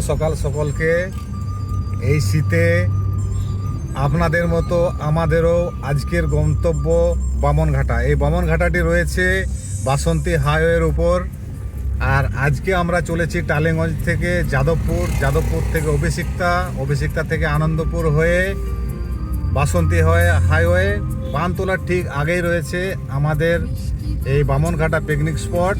সকাল সকলকে এই শীতে আপনাদের মতো আমাদেরও আজকের গন্তব্য বামনঘাটা। এই বামনঘাটাটি রয়েছে বাসন্তী হাইওয়ের উপর। আর আজকে আমরা চলেছি টালিগঞ্জ থেকে যাদবপুর। যাদবপুর থেকে অভিষিক্তা। অভিষিক্তা থেকে আনন্দপুর হয়ে বাসন্তী হয়ে হাইওয়ে। বানতলার ঠিক আগেই রয়েছে আমাদের এই বামনঘাটা পিকনিক স্পট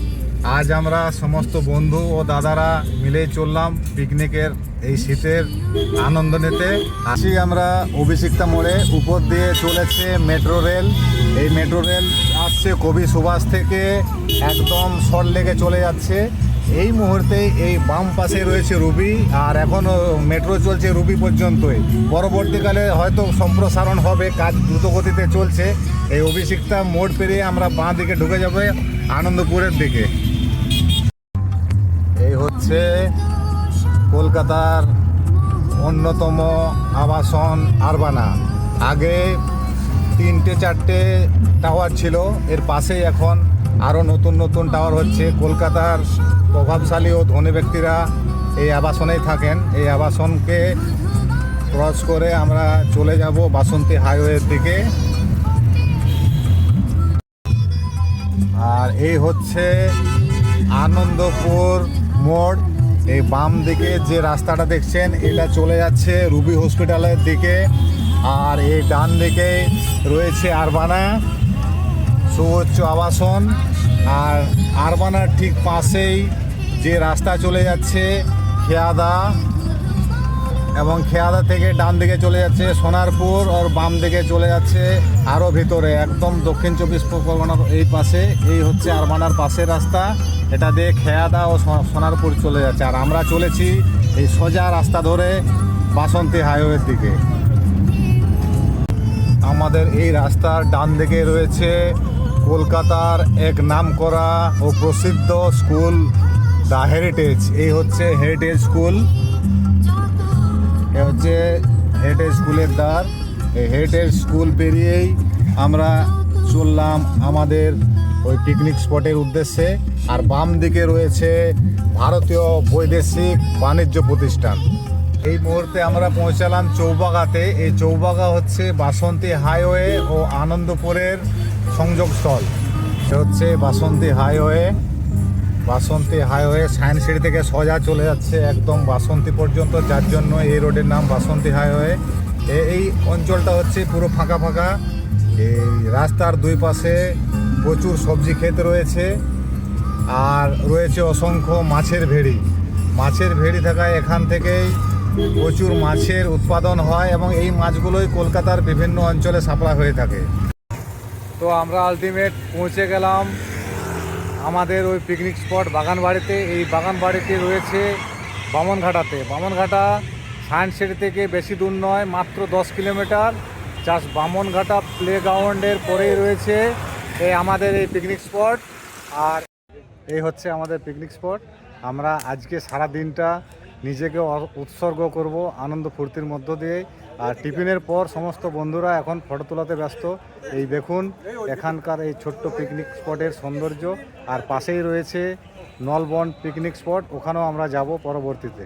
আজ আমরা সমস্ত বন্ধু ও দাদারা মিলে চললাম পিকনিকের এই শীতের আনন্দ নিতে। আসি আমরা অভিষিক্তা মোড়ে, উপর দিয়ে চলেছে মেট্রো রেল। এই মেট্রো রেল আসছে কবি সুভাষ থেকে একদম শর্ট লেগে চলে যাচ্ছে। এই মুহূর্তে এই বাম পাশে রয়েছে রুবি আর এখনও মেট্রো চলছে রুবি পর্যন্তই। পরবর্তীকালে হয়তো সম্প্রসারণ হবে, কাজ দ্রুত গতিতে চলছে। এই অভিষিক্তা মোড় পেরিয়ে আমরা বাঁ দিকে ঢুকে যাবে আনন্দপুরের দিকে। হচ্ছে কলকাতার অন্যতম আবাসন আরবানা। আগে তিনটে, চারটে টাওয়ার ছিল, এর পাশেই এখন আরও নতুন নতুন টাওয়ার হচ্ছে। কলকাতার প্রভাবশালী ও ধনী ব্যক্তিরা এই আবাসনেই থাকেন। এই আবাসনকে ক্রস করে আমরা চলে যাব বাসন্তী হাইওয়ের দিকে। আর এই হচ্ছে আনন্দপুর মোড়। এই বাম দিকে যে রাস্তাটা দেখছেন, এটা চলে যাচ্ছে রুবি হসপিটালের দিকে। আর এই ডান দিকে রয়েছে আরবানা, সুউচ্চ আবাসন। আর আরবানার ঠিক পাশেই যে রাস্তা চলে যাচ্ছে, খেয়াদা। এবং খেয়াদা থেকে ডান দিকে চলে যাচ্ছে সোনারপুর আর বাম দিকে চলে যাচ্ছে আরও ভিতরে, একদম দক্ষিণ চব্বিশ পরগনার এই পাশে। এই হচ্ছে আরমানার পাশের রাস্তা। এটা দিয়ে খেয়াদা ও সোনারপুর চলে যাচ্ছে। আর আমরা চলেছি এই সোজা রাস্তা ধরে বাসন্তী হাইওয়ের দিকে। আমাদের এই রাস্তার ডান দিকে রয়েছে কলকাতার এক নামকরা ও প্রসিদ্ধ স্কুল, দ্য হেরিটেজ। এই হচ্ছে হেরিটেজ স্কুল। এ হচ্ছে হেরিটেজ স্কুলের দ্বার। এই হেরিটেজ স্কুল পেরিয়েই আমরা চললাম আমাদের ওই পিকনিক স্পটের উদ্দেশ্যে। আর বাম দিকে রয়েছে ভারতীয় বৈদেশিক বাণিজ্য প্রতিষ্ঠান। এই মুহূর্তে আমরা পৌঁছালাম চৌবাগাতে। এই চৌবাগা হচ্ছে বাসন্তী হাইওয়ে ও আনন্দপুরের সংযোগস্থল। হচ্ছে Basanti highway. Basanti highway science city থেকে সোজা চলে যাচ্ছে একদম বাসন্তী পর্যন্ত, যার জন্য এই রোডের নাম বাসন্তী হাইওয়ে। এই অঞ্চলটা হচ্ছে পুরো ফাঁকা ফাঁকা। এই রাস্তার দুই পাশে প্রচুর সবজি ক্ষেত রয়েছে আর রয়েছে অসংখ্য মাছের ভেড়ি। মাছের ভেড়ি থাকায় এখান থেকেই প্রচুর মাছের উৎপাদন হয় এবং এই মাছগুলোই কলকাতার বিভিন্ন অঞ্চলে সাপ্লাই হয়ে থাকে। তো আমরা আলটিমেট পৌঁছে গেলাম আমাদের ওই পিকনিক স্পট বাগান বাড়িতে এই বাগান বাড়িতে রয়েছে বামনঘাটাতে। বামনঘাটা সায়েন্স সিটি থেকে বেশি দূর নয়, মাত্র দশ কিলোমিটার। জাস্ট বামনঘাটা প্লে গ্রাউন্ডের পরেই রয়েছে এই আমাদের এই পিকনিক স্পট আর এই হচ্ছে আমাদের পিকনিক স্পট আমরা আজকে সারা দিনটা নিজেকে উৎসর্গ করব আনন্দ ফুর্তির মধ্য দিয়ে আর টিফিনের পর সমস্ত বন্ধুরা এখন ফটো তোলাতে ব্যস্ত। এই দেখুন, এখানকার এই ছোট্ট পিকনিক স্পটের সৌন্দর্য। আর পাশেই রয়েছে নলবন পিকনিক স্পট ওখানেও আমরা যাব পরবর্তীতে।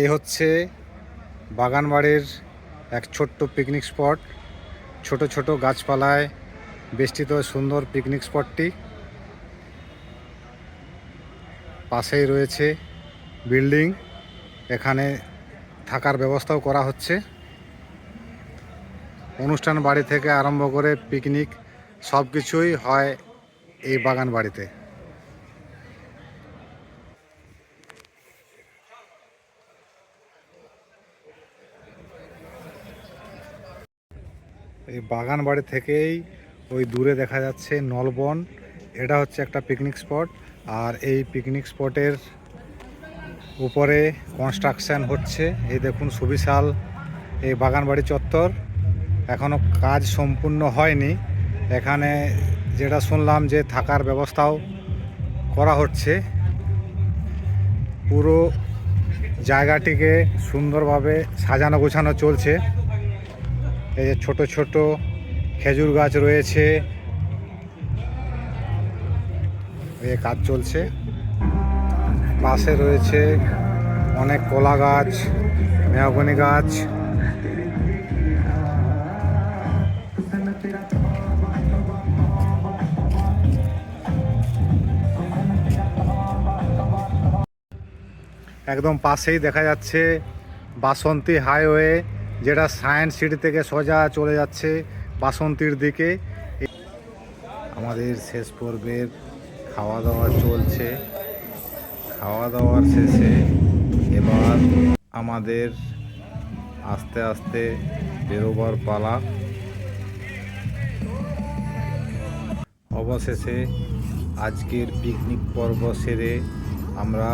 এই হচ্ছে বাগানবাড়ির এক ছোট্ট পিকনিক স্পট ছোট ছোট গাছপালায় বেষ্টিত সুন্দর পিকনিক স্পটটি পাশেই রয়েছে বিল্ডিং, এখানে থাকার ব্যবস্থাও করা হচ্ছে। অনুষ্ঠান বাড়ি থেকে আরম্ভ করে পিকনিক সব কিছুই হয় এই বাগান বাড়িতে। এই বাগান বাড়ি থেকেই ওই দূরে দেখা যাচ্ছে নলবন। এটা হচ্ছে একটা পিকনিক স্পট। আর এই পিকনিক স্পটের উপরে কনস্ট্রাকশন হচ্ছে। এই দেখুন সুবিশাল এই বাগানবাড়ি চত্বর। এখনও কাজ সম্পূর্ণ হয়নি। এখানে যেটা শুনলাম যে থাকার ব্যবস্থাও করা হচ্ছে। পুরো জায়গাটিকে সুন্দরভাবে সাজানো গোছানো চলছে। এই যে ছোট ছোট খেজুর গাছ রয়েছে। এই কাজ চলছে। পাশে রয়েছে অনেক কলা গাছ, মেহগনি গাছ। একদম পাশেই দেখা যাচ্ছে বাসন্তী হাইওয়ে, যেটা সায়েন্স সিটি থেকে সোজা চলে যাচ্ছে বাসন্তীর দিকে। আমাদের শেষ পর্বের খাওয়া দাওয়া চলছে। খাওয়া দাওয়ার শেষে এবার আমাদের আস্তে আস্তে বেরোবার পালা। অবশেষে আজকের পিকনিক পর্ব সেরে আমরা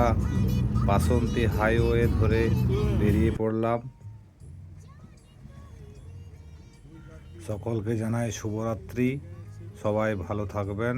বাসন্তী হাইওয়ে ধরে বেরিয়ে পড়লাম। সকলকে জানাই শুভরাত্রি। সবাই ভালো থাকবেন।